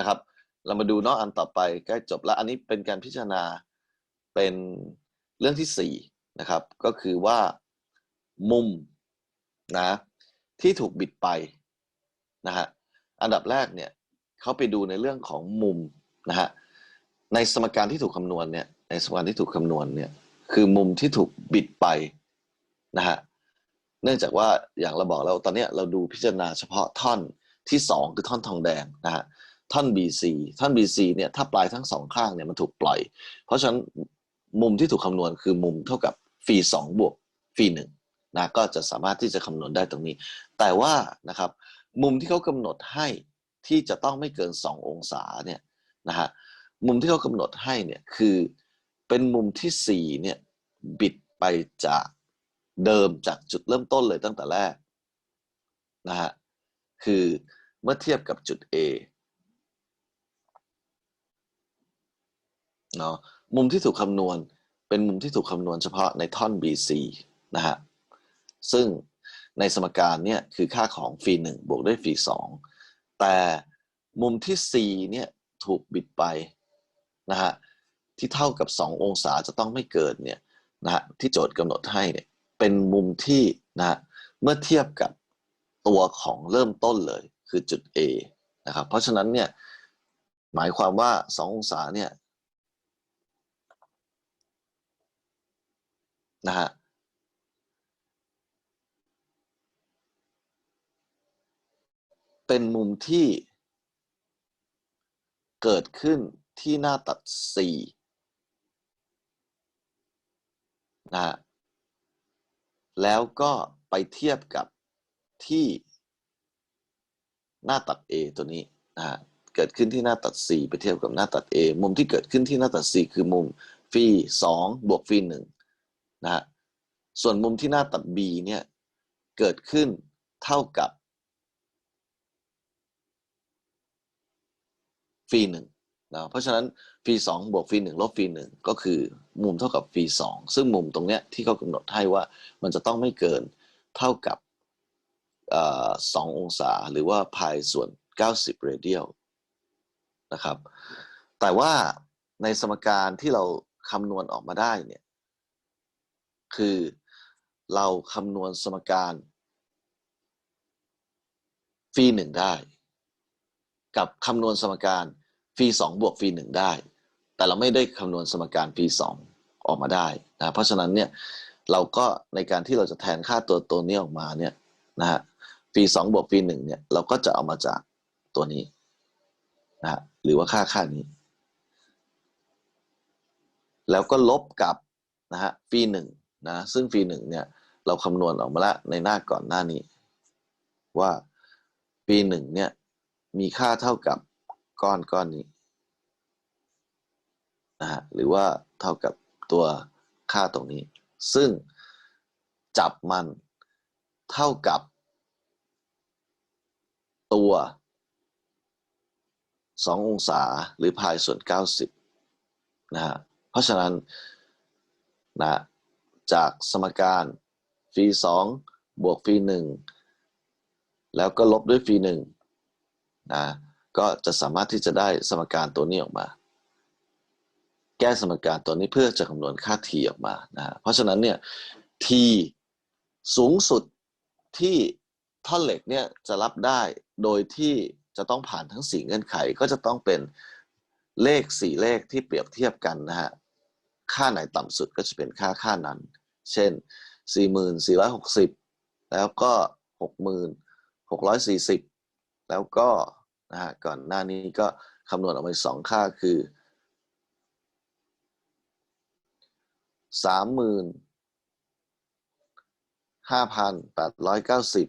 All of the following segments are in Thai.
นะครับ เรามาดูนอกอันต่อไปใกล้จบแล้วอันนี้เป็นการพิจารณาเป็นเรื่องที่สี่นะครับ ก็คือว่ามุมนะที่ถูกบิดไปนะฮะอันดับแรกเนี่ยเขาไปดูในเรื่องของมุมนะฮะในสมการที่ถูกคำนวณเนี่ยในสมการที่ถูกคำนวณเนี่ยคือมุมที่ถูกบิดไปนะฮะเนื่องจากว่าอย่างเราบอกแล้วตอนเนี้ยเราดูพิจารณาเฉพาะท่อนที่สองคือท่อนทองแดงนะฮะ ท่อน BC ท่อน BC เนี่ยถ้าปลายทั้งสองข้างเนี่ยมันถูกปล่อย เพราะฉะนั้นมุมที่ถูกคำนวณคือมุมเท่ากับฟีสองบวกฟีหนึ่งนะก็จะสามารถที่จะคำนวณได้ตรงนี้ แต่ว่านะครับมุมที่เขากำหนดให้ที่จะต้องไม่เกิน 2 องศาเนี่ยนะฮะมุมที่เขากำหนดให้เนี่ยคือเป็นมุมที่4เนี่ยบิดไปจากเดิมจากจุดเริ่มต้นเลยตั้งแต่แรกนะฮะคือเมื่อเทียบกับจุด A เนาะมุมที่ถูกคำนวณเป็นมุมที่ถูกคำนวณเฉพาะในท่อน BC นะฮะซึ่งในสมการเนี่ยคือค่าของฟีหนึ่งบวกด้วยฟีสองแต่มุมที่ C เนี่ยถูกบิดไปนะฮะที่เท่ากับ 2 องศาจะต้องไม่เกิดเนี่ยนะฮะที่โจทย์กำหนดให้เนี่ยเป็นมุมที่นะฮะเมื่อเทียบกับตัวของเริ่มต้นเลยคือจุด A นะครับเพราะฉะนั้นเนี่ยหมายความว่า 2 องศาเนี่ย นะฮะเป็นมุมที่เกิดขึ้นที่หน้าตัด 4 นะฮะแล้วก็ไปเทียบกับที่หน้าตัด A ตัวนี้นะฮะเกิดขึ้นที่หน้าตัด 4 ไปเทียบกับหน้าตัด A มุมที่เกิดขึ้นที่หน้าตัด 4 คือมุมฟี2บวกฟี1 นะฮะส่วนมุมที่หน้าตัด B เนี่ยเกิดขึ้นเท่ากับฟีหนึ่งนะเพราะฉะนั้นฟีสองบวกฟีหนึ่งลบฟีหนึ่งก็คือมุมเท่ากับฟีสองซึ่งมุมตรงเนี้ยที่เขากำหนดให้ว่ามันจะต้องไม่เกินเท่ากับสององศาหรือว่าพายส่วน 90 เรเดียลนะครับ แต่ว่าในสมการที่เราคำนวณออกมาได้เนี่ย คือเราคำนวณสมการฟีหนึ่งได้ กับคำนวณสมการฟีสองบวกฟีหนึ่งได้ แต่เราไม่ได้คำนวณสมการฟีสองออกมาได้นะเพราะฉะนั้นเนี่ยเราก็ในการที่เราจะแทนค่าตัวตัวนี้ออกมาเนี่ยนะฮะฟีสองบวกฟีหนึ่งเนี่ยเราก็จะเอามาจากตัวนี้นะหรือว่าค่าค่านี้ แล้วก็ลบกับนะฮะฟีหนึ่ง นะซึ่งฟีหนึ่งเนี่ยเราคำนวณออกมาแล้วในหน้าก่อนหน้านี้ ว่าฟีหนึ่งเนี่ยมีค่าเท่ากับก้อนก้อนนี้นะฮะหรือว่าเท่ากับตัวค่าตรงนี้ ซึ่งจับมันเท่ากับตัว 2 องศาหรือพายส่วน 90นะฮะเพราะฉะนั้นนะ จากสมการฟี2บวกฟี1แล้วก็ลบด้วยฟี1นะก็จะสามารถที่จะได้สมการตัวนี้ออกมา แก้สมการตัวนี้เพื่อจะคำนวณค่า t ออกมานะเพราะฉะนั้นเนี่ย t สูงสุดที่ท่อนเหล็กเนี่ยจะรับได้โดยที่จะต้องผ่านทั้ง 4 เงื่อนไขก็จะต้องเป็นเลข 4 เลขที่เปรียบเทียบกันนะฮะ ค่าไหนต่ำสุดก็จะเป็นค่าค่านั้น เช่น 4460 แล้วก็ 6640 แล้วก็นะฮะก่อนหน้านี้ก็คำนวณออกมาสองค่าคือสามหมื่นห้าพันแปดร้อยเก้าสิบ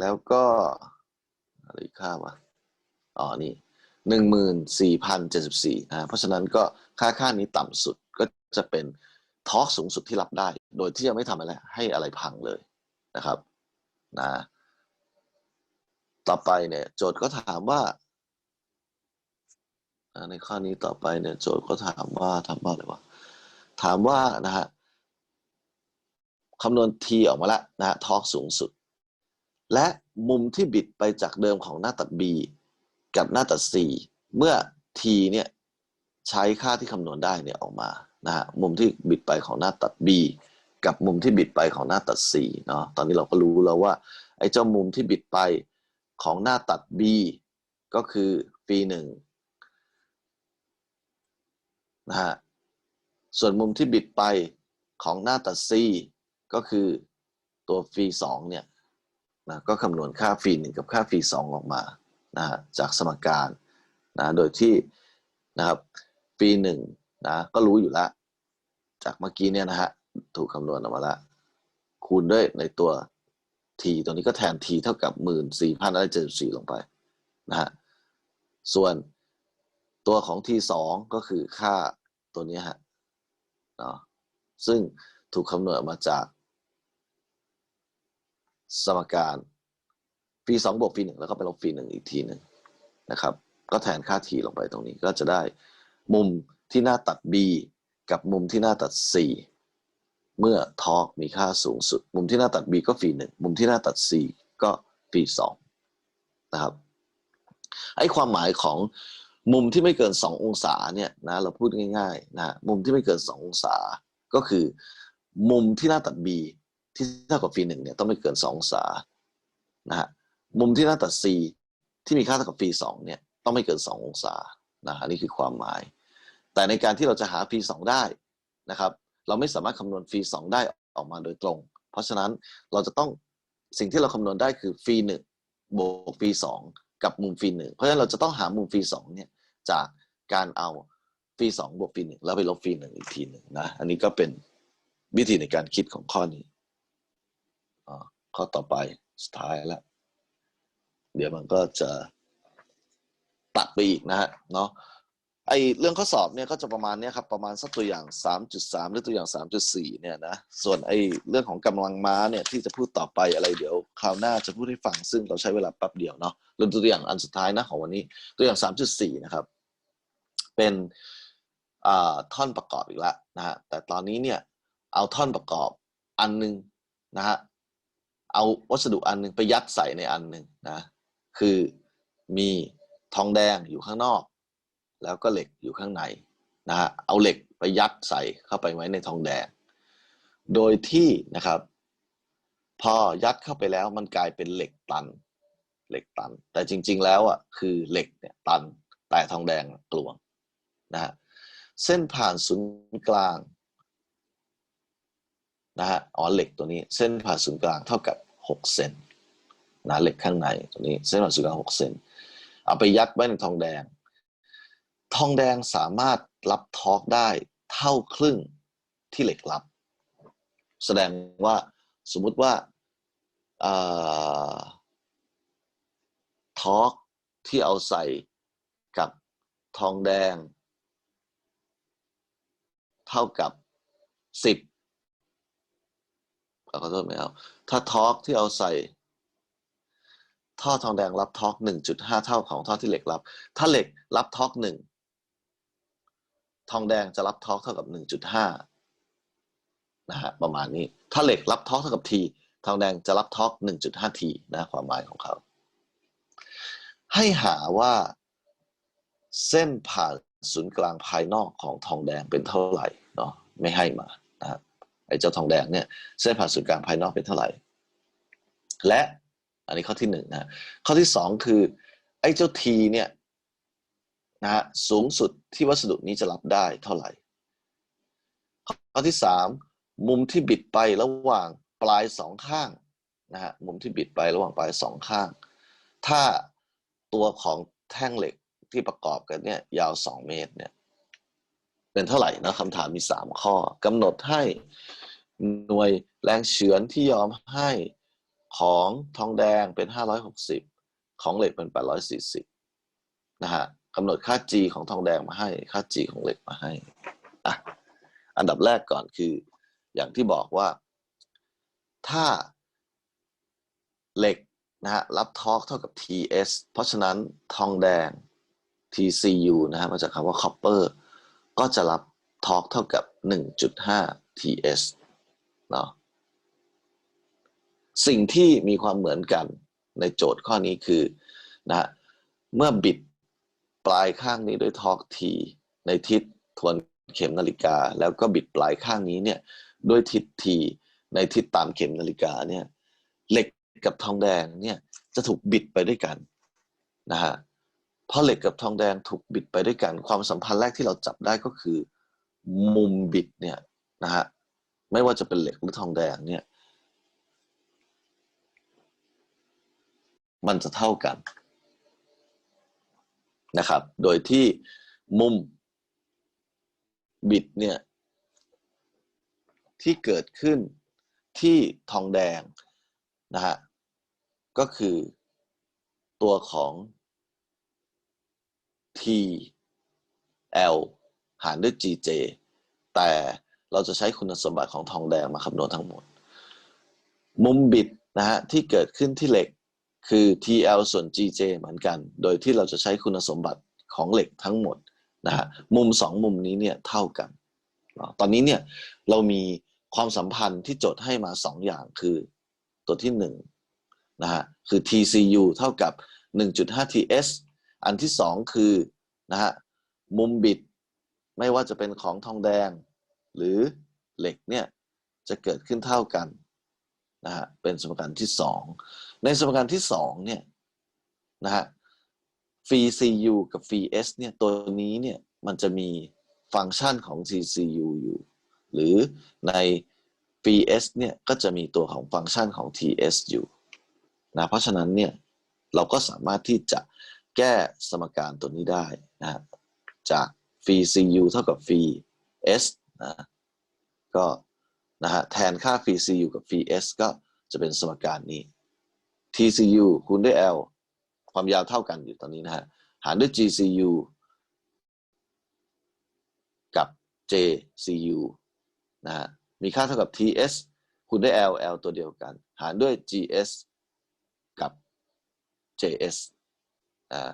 แล้วก็อะไรค่าวะอ๋อนี่หนึ่งหมื่นสี่พันเจ็ดสิบสี่นะเพราะฉะนั้นก็ค่าค่านี้ต่ำสุดก็จะเป็น ทอร์กสูงสุดที่รับได้ โดยที่ยังไม่ทำอะไรให้อะไรพังเลยนะครับนะต่อไปเนี่ย โจทย์ก็ถามว่า ในข้อนี้ต่อไปเนี่ย โจทย์ก็ถามว่าทำว่าอะไรวะถามว่านะฮะคำนวณ t ออกมาแล้วนะฮะทอร์กสูงสุด และมุมที่บิดไปจากเดิมของหน้าตัด b กับหน้าตัด c เมื่อ t เนี่ยใช้ค่าที่คำนวณได้เนี่ยออกมา นะฮะมุมที่บิดไปของหน้าตัด b กับมุมที่บิดไปของหน้าตัด c เนาะตอนนี้เราก็รู้แล้วว่าไอ้เจ้ามุมที่บิดไปของหน้าตัด b ก็คือฟหนึ่งนะฮะส่วนมุมที่บิดไปของหน้าตัด c ก็คือตัวฟสองเนี่ยนะก็คำนวณค่าฟหนึ่งกับค่าฟสองออกมานะฮะจากสมการนะโดยที่นะครับฟหนึ่ง นะก็รู้อยู่แล้วจากเมื่อกี้เนี่ยนะฮะถูกคำนวณออกมาแล้วคูณด้วยในตัว t ตัวนี้ก็แทน t เท่ากับหมื่นสี่พันและเจ็ดสี่ลงไปนะฮะส่วนตัวของ t สองก็คือค่าตัวนี้ฮะเนาะซึ่งถูกคำนวณมาจาก สมการฟีสองบวกฟีหนึ่งแล้วก็ไปลบฟีหนึ่งอีกทีหนึ่งนะครับ ก็แทนค่า t ลงไปตรงนี้ก็จะได้มุม ที่หน้าตัด b กับมุมที่หน้าตัด c เมื่อทอร์กมีค่าสูงสุด มุมที่หน้าตัด b ก็ฟีหนึ่งมุมที่หน้าตัด c ก็ฟีสองนะครับไอ้ความหมายของมุมที่ไม่เกิน 2 องศาเนี่ยนะเราพูดง่ายๆนะมุมที่ไม่เกิน 2 องศาก็คือ มุมที่หน้าตัด b ที่เท่ากับฟีหนึ่งเนี่ยต้องไม่เกิน 2 องศานะฮะมุมที่หน้าตัด c ที่มีค่าเท่ากับฟีสองเนี่ยต้องไม่เกิน 2 องศานะอันนี้คือความหมาย แต่ในการที่เราจะหาฟีสองได้นะครับ เราไม่สามารถคำนวณฟีสองได้ออกมาโดยตรง เพราะฉะนั้นเราจะต้องสิ่งที่เราคำนวณได้คือฟีหนึ่งบวกฟีสองกับมุมฟีหนึ่งเพราะฉะนั้นเราจะต้องหามุมฟีสองเนี่ยจากการเอาฟีสองบวกฟีหนึ่งแล้วไปลบฟีหนึ่งอีกทีหนึ่งนะอันนี้ก็เป็นวิธีในการคิดของข้อนี้ข้อต่อไปสุดท้ายแล้ว เดี๋ยวมันก็จะตัดไปอีกนะฮะเนาะ ไอเรื่องข้อสอบเนี่ยก็จะประมาณเนี้ยครับประมาณสักตัวอย่าง 3.3 หรือตัวอย่าง 3.4 เนี่ยนะส่วนไอเรื่องของกำลังม้าเนี่ยที่จะพูดต่อไปอะไรเดี๋ยวคราวหน้าจะพูดให้ฟังซึ่งเราใช้เวลาแป๊บเดียวเนาะเริ่มตัวอย่างอันสุดท้ายนะของวันนี้ตัวอย่าง 3.4 นะครับ เป็นอ่าท่อนประกอบอีกแล้วนะฮะแต่ตอนนี้เนี่ยเอาท่อนประกอบอันหนึงนะฮะเอาวัสดุอันหนึงไปยัดใส่ในอันหนึ่งนะคือมีทองแดงอยู่ข้างนอก แล้วก็เหล็กอยู่ข้างในนะฮะเอาเหล็กไปยัดใส่เข้าไปไว้ในทองแดง โดยที่นะครับ พอยัดเข้าไปแล้วมันกลายเป็นเหล็กตัน เหล็กตัน แต่จริง ๆ แล้วอะคือเหล็กเนี่ยตันแต่ทองแดงกลวงนะฮะเส้นผ่านศูนย์กลางนะฮะอ๋อเหล็กตัวนี้เส้นผ่านศูนย์กลางเท่ากับ6เซนนะเหล็กข้างในตัวนี้เส้นผ่านศูนย์กลาง6เซนเอาไปยัดไว้ในทองแดง ทองแดงสามารถรับทอร์กได้เท่าครึ่งที่เหล็กรับ แสดงว่าสมมุติว่าทอร์กที่เอาใส่กับทองแดง เท่ากับสิบขอโทษไม่เอาถ้าทอร์กที่เอาใส่ ท่อทองแดงรับทอร์กหนึ่งจุดห้าเท่าของท่อที่เหล็กรับ ถ้าเหล็กรับทอร์กหนึ่ง ทองแดงจะรับทอร์กเท่ากับหนึ่งจุดห้านะฮะประมาณนี้ ถ้าเหล็กรับทอร์กเท่ากับทีทองแดงจะรับทอร์กหนึ่งจุดห้าทีนะความหมายของเขา ให้หาว่าเส้นผ่านศูนย์กลางภายนอกของทองแดงเป็นเท่าไหร่เนาะไม่ให้มานะไอ้เจ้าทองแดงเนี่ยเส้นผ่านศูนย์กลางภายนอกเป็นเท่าไหร่ และอันนี้ข้อที่หนึ่งนะข้อที่สองคือไอ้เจ้าทีเนี่ย นะฮะสูงสุดที่วัสดุนี้จะรับได้เท่าไหร่ ข้อที่สามมุมที่บิดไประหว่างปลายสองข้างนะฮะมุมที่บิดไประหว่างปลายสองข้าง ถ้าตัวของแท่งเหล็กที่ประกอบกันเนี่ยยาวสองเมตรเนี่ยเป็นเท่าไหร่นะคำถามมีสามข้อกำหนดให้หน่วยแรงเฉือนที่ยอมให้ของทองแดงเป็นห้าร้อยหกสิบของเหล็กเป็นแปดร้อยสี่สิบนะฮะ กำหนดค่า G ของทองแดงมาให้ ค่า G ของเหล็กมาให้อะอันดับแรกก่อนคือ อย่างที่บอกว่า ถ้าเหล็กนะฮะรับทอร์กเท่ากับ TS เพราะฉะนั้นทองแดง TCU นะฮะมาจากคำว่า copper ก็จะรับทอร์กเท่ากับ 1.5 TS เนาะสิ่งที่มีความเหมือนกันในโจทย์ข้อนี้คือนะเมื่อบิด ปลายข้างนี้ด้วยทอร์กทีในทิศทวนเข็มนาฬิกา แล้วก็บิดปลายข้างนี้เนี่ยด้วยทิศทีในทิศตามเข็มนาฬิกาเนี่ยเหล็กกับทองแดงเนี่ยจะถูกบิดไปด้วยกันนะฮะเพอเหล็กกับทองแดงถูกบิดไปด้วยกัน ความสัมพันธ์แรกที่เราจับได้ก็คือ มุมบิดเนี่ยนะฮะไม่ว่าจะเป็นเหล็กหรือทองแดงเนี่ยมันจะเท่ากัน นะครับ โดยที่มุมบิดเนี่ยที่เกิดขึ้นที่ทองแดงนะฮะก็คือตัวของ T L หารด้วย GJ แต่เราจะใช้คุณสมบัติของทองแดงมาคำนวณทั้งหมด มุมบิดนะฮะที่เกิดขึ้นที่เหล็ก คือ TL ส่วน GJ เหมือนกัน โดยที่เราจะใช้คุณสมบัติของเหล็กทั้งหมดนะฮะมุมสองมุมนี้เนี่ยเท่ากัน ตอนนี้เนี่ยเรามีความสัมพันธ์ที่โจทย์ให้มาสองอย่างคือตัวที่หนึ่งนะฮะคือ TCU เท่ากับ 1.5 TS อันที่สองคือนะฮะมุมบิดไม่ว่าจะเป็นของทองแดง หรือเหล็กเนี่ยจะเกิดขึ้นเท่ากันนะฮะเป็นสมการที่สอง ในสมการที่สองเนี่ยนะฮะฟรี CU กับฟรี S เนี่ยตัวนี้เนี่ยมันจะมีฟังก์ชันของ TCU อยู่ หรือใน FS เนี่ยก็จะมีตัวของฟังก์ชันของ TS อยู่นะเพราะฉะนั้นเนี่ยเราก็สามารถที่จะแก้สมการตัวนี้ได้นะจากฟรี CU เท่ากับฟรี S นะก็นะฮะแทนค่าฟรี CU กับฟรี S ก็จะเป็นสมการนี้ TCU คูณด้วย L ความยาวเท่ากันอยู่ตอนนี้นะฮะ หารด้วย GCU กับ JCU นะฮะ มีค่าเท่ากับ TS คูณด้วย L L ตัวเดียวกัน หารด้วย GS กับ JS อ่า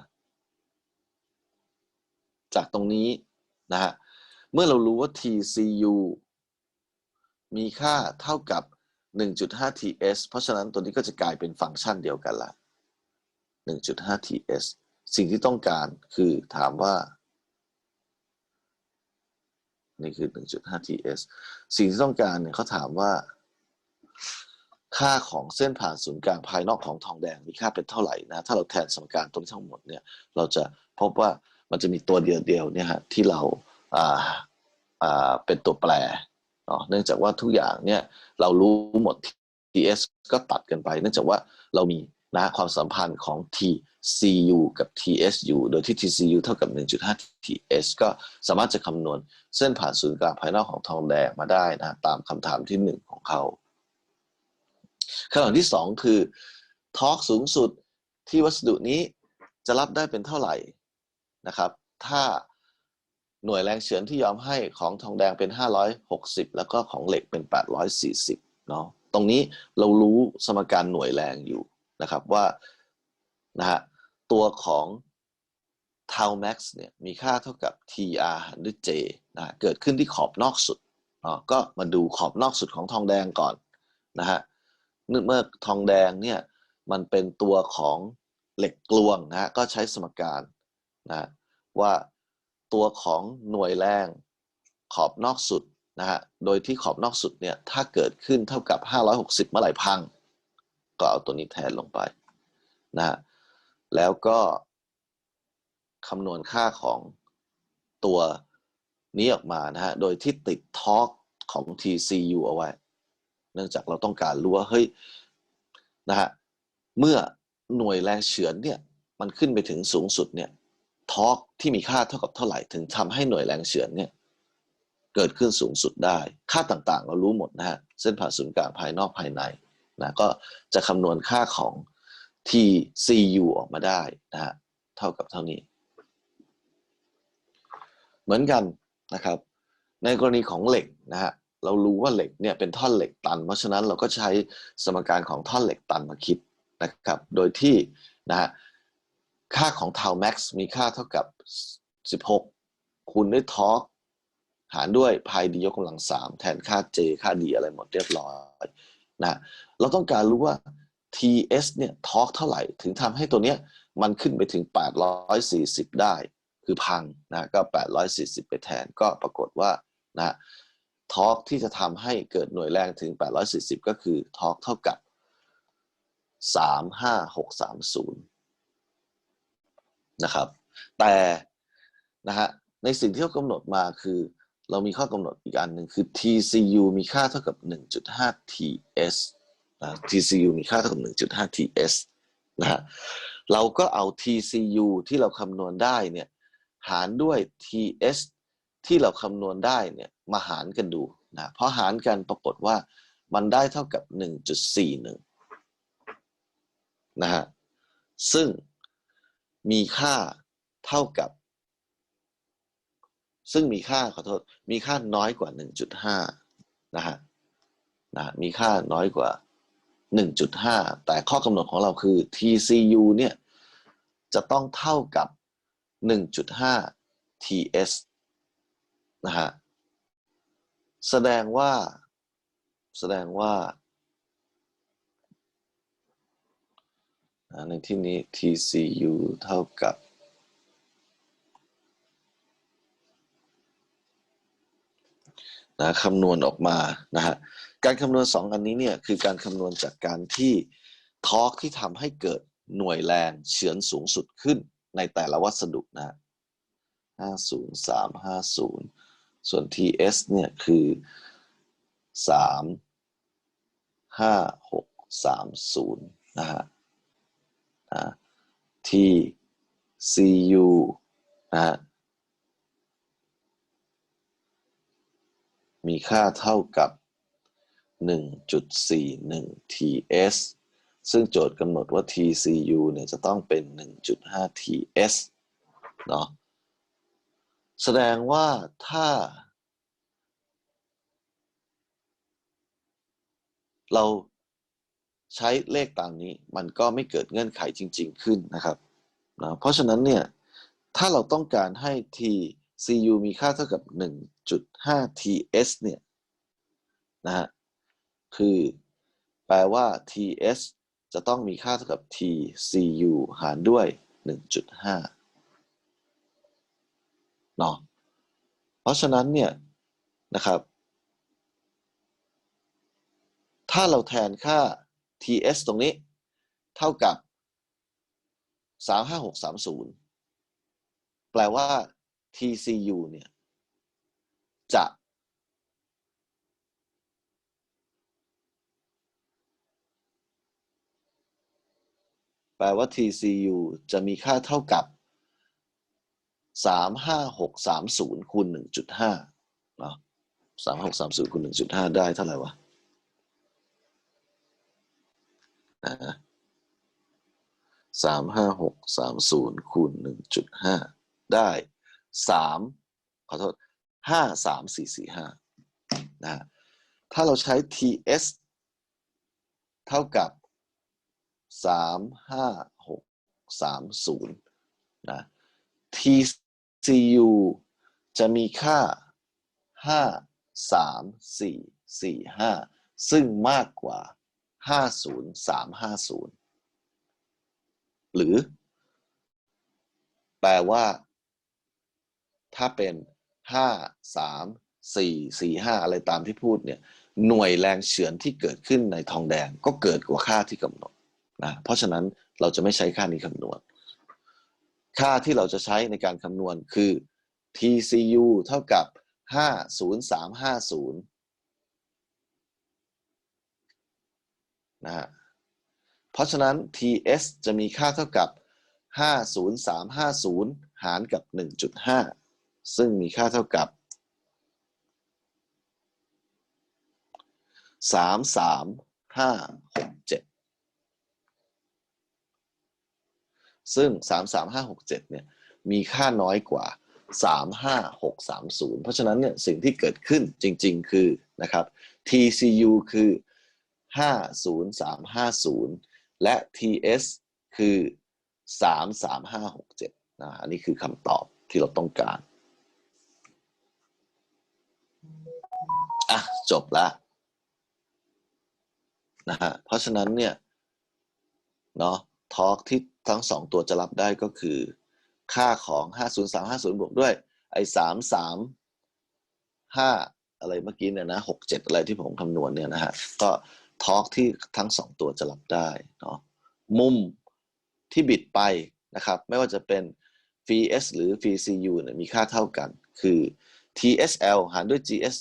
จากตรงนี้นะฮะ เมื่อเรารู้ว่า TCU มีค่าเท่ากับ 1.5 TS เพราะฉะนั้นตัวนี้ก็จะกลายเป็นฟังก์ชันเดียวกันละ 1.5 TS สิ่งที่ต้องการคือถามว่า นี่คือ 1.5 TS สิ่งที่ต้องการเนี่ยเขาถามว่า ค่าของเส้นผ่านศูนย์กลางภายนอกของทองแดงมีค่าเป็นเท่าไหร่นะ ถ้าเราแทนสมการตรงทั้งหมดเนี่ย เราจะพบว่ามันจะมีตัวเดียวๆเนี่ยฮะที่เราอ่าอ่าเป็นตัวแปร เนาะเนื่องจากว่าทุกอย่างเนี่ยเรารู้หมด TS ก็ตัดกันไป เนื่องจากว่าเรามีนะความสัมพันธ์ของ TCU กับ TSU โดยที่ TCU เท่ากับ 1.5 TS ก็สามารถจะคำนวณเส้นผ่านศูนย์กลางภายนอกของทองแดงมาได้นะตามคำถามที่หนึ่งของเขาคำถามที่สองคือทอร์กสูงสุดที่วัสดุนี้จะรับได้เป็นเท่าไหร่นะครับ ถ้า หน่วยแรงเฉือนที่ยอมให้ของทองแดงเป็น 560 แล้วก็ของเหล็กเป็น 840เนาะตรงนี้เรารู้สมการหน่วยแรงอยู่นะครับว่านะฮะตัวของ tau max เนี่ยมีค่าเท่ากับ tr หารด้วย j นะเกิดขึ้นที่ขอบนอกสุดอ๋อก็มาดูขอบนอกสุดของทองแดงก่อนนะฮะเมื่อทองแดงเนี่ยมันเป็นตัวของเหล็กกลวงนะฮะก็ใช้สมการนะว่า ตัวของหน่วยแรงขอบนอกสุดนะฮะ โดยที่ขอบนอกสุดเนี่ยถ้าเกิดขึ้นเท่ากับ 560 เมื่อไหร่พัง ก็เอาตัวนี้แทนลงไปนะฮะ แล้วก็คำนวณค่าของตัวนี้ออกมานะฮะ โดยที่ติดทอร์กของ TCU เอาไว้ เนื่องจากเราต้องการรู้ว่าเฮ้ยนะฮะ เมื่อหน่วยแรงเฉือนเนี่ยมันขึ้นไปถึงสูงสุดเนี่ย ทอร์กที่มีค่าเท่ากับเท่าไหร่ถึงทำให้หน่วยแรงเฉือนเนี่ยเกิดขึ้นสูงสุดได้ ค่าต่างๆ เรารู้หมดนะฮะ เส้นผ่าศูนย์กลางภายนอกภายในนะก็จะคำนวณค่าของ TCU ออกมาได้นะฮะ เท่ากับเท่านี้ เหมือนกันนะครับ ในกรณีของเหล็กนะฮะ เรารู้ว่าเหล็กเนี่ยเป็นท่อนเหล็กตัน เพราะฉะนั้นเราก็ใช้สมการของท่อนเหล็กตันมาคิดนะครับ โดยที่นะฮะ ค่าของ tau max มีค่าเท่ากับ 16 คูณด้วยทอร์กหารด้วยพายดียกกำลัง3แทนค่า j ค่า d อะไรหมดเรียบร้อยนะเราต้องการรู้ว่า TS เนี่ยทอร์กเท่าไหร่ ถึงทำให้ตัวเนี้ยมันขึ้นไปถึง 840 ได้ คือพังนะก็ 840 ไปแทนก็ปรากฏว่านะทอร์กที่จะทำให้เกิดหน่วยแรงถึง 840 ก็คือทอร์กเท่ากับ 35630 นะครับ แต่นะฮะในสิ่งที่เขากำหนดมาคือ เรามีข้อกำหนดอีกอันหนึ่งคือ TCU มีค่าเท่ากับ 1.5 TS นะ TCU มีค่าเท่ากับ 1.5 TS นะฮะเราก็เอา TCU ที่เราคำนวณได้เนี่ยหารด้วย TS ที่เราคำนวณได้เนี่ยมาหารกันดูนะเพอหารกันปรากฏว่ามันได้เท่ากับ 1.41นะฮะซึ่ง มีค่าเท่ากับ ซึ่งมีค่าขอโทษ มีค่าน้อยกว่า 1.5 นะฮะนะมีค่าน้อยกว่า 1.5 แต่ข้อกำหนดของเราคือ TCU เนี่ยจะต้องเท่ากับ 1.5 TS นะฮะ แสดงว่า แสดงว่า ในที่นี้ TCU เท่ากับ นะคำนวณออกมานะฮะการคำนวณสองอันนี้เนี่ยคือการคำนวณจากการที่ทอร์กที่ทำให้เกิดหน่วยแรงเฉือนสูงสุดขึ้นในแต่ละวัสดุนะ50350 ส่วน TS เนี่ยคือ 35630 นะฮะ TCU นะฮะมีค่าเท่ากับ 1.41 TS ซึ่งโจทย์กำหนดว่า TCU เนี่ยจะต้องเป็น 1.5 TS เนาะแสดงว่าถ้า เรา ใช้เลขตามนี้มันก็ไม่เกิดเงื่อนไขจริง ๆ ขึ้นนะครับนะเพราะฉะนั้นเนี่ยถ้าเราต้องการให้ TCU มีค่าเท่ากับ 1.5 TS เนี่ยนะฮะคือแปลว่า TS จะต้องมีค่าเท่ากับ TCU หารด้วย 1.5เนาะเพราะฉะนั้นเนี่ยนะครับ ถ้าเราแทนค่า TS ตรงนี้ เท่ากับ 35630 แปลว่า TCU เนี่ย จะ แปลว่า TCU จะมีค่าเท่ากับ35630คูณ1.5เนาะ3630คูณ1.5ได้เท่าไหร่วะ สามห้าหกสามศูนย์คูณหนึ่งจุดห้าได้สามขอโทษห้าสามสี่สี่ห้านะถ้าเราใช้ ts เท่ากับสามห้าหกสามศูนย์นะ tcu จะมีค่าห้าสามสี่สี่ห้าซึ่งมากกว่า 50350 หรือ แปลว่า ถ้าเป็น 5 3 4 4 5 อะไรตามที่พูดเนี่ย หน่วยแรงเฉือนที่เกิดขึ้นในทองแดงก็เกิดกว่าค่าที่กำหนดนะเพราะฉะนั้นเราจะไม่ใช้ค่านี้คำนวณ ค่าที่เราจะใช้ในการคำนวณคือ TCU เท่ากับ 50350 นะฮะเพราะฉะนั้น TS จะมีค่าเท่ากับ 50350 หารกับ 1.5 ซึ่งมีค่าเท่ากับ 33567 ซึ่ง 33567 เนี่ย มีค่าน้อยกว่า 35630 เพราะฉะนั้นเนี่ย สิ่งที่เกิดขึ้นจริง ๆ คือนะครับ TCU คือ 50350 และ TS คือ 33567นะอันนี้คือคำตอบที่เราต้องการอะจบละนะฮะเพราะฉะนั้นเนี่ยเนาะทอร์กที่ทั้งสองตัวจะรับได้ก็คือ ค่าของ 50350 บวกด้วย ไอ้335 อะไรเมื่อกี้เนี่ยนะ 67 อะไรที่ผมคำนวณเนี่ยนะฮะ ก็ ทอร์กที่ทั้งสองตัวจะรับได้เนาะมุมที่บิดไปนะครับ ไม่ว่าจะเป็นฟ s หรือฟ cu เนี่ยมีค่าเท่ากัน คือ TSL หารด้วย GS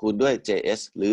คูณด้วย JS หรือ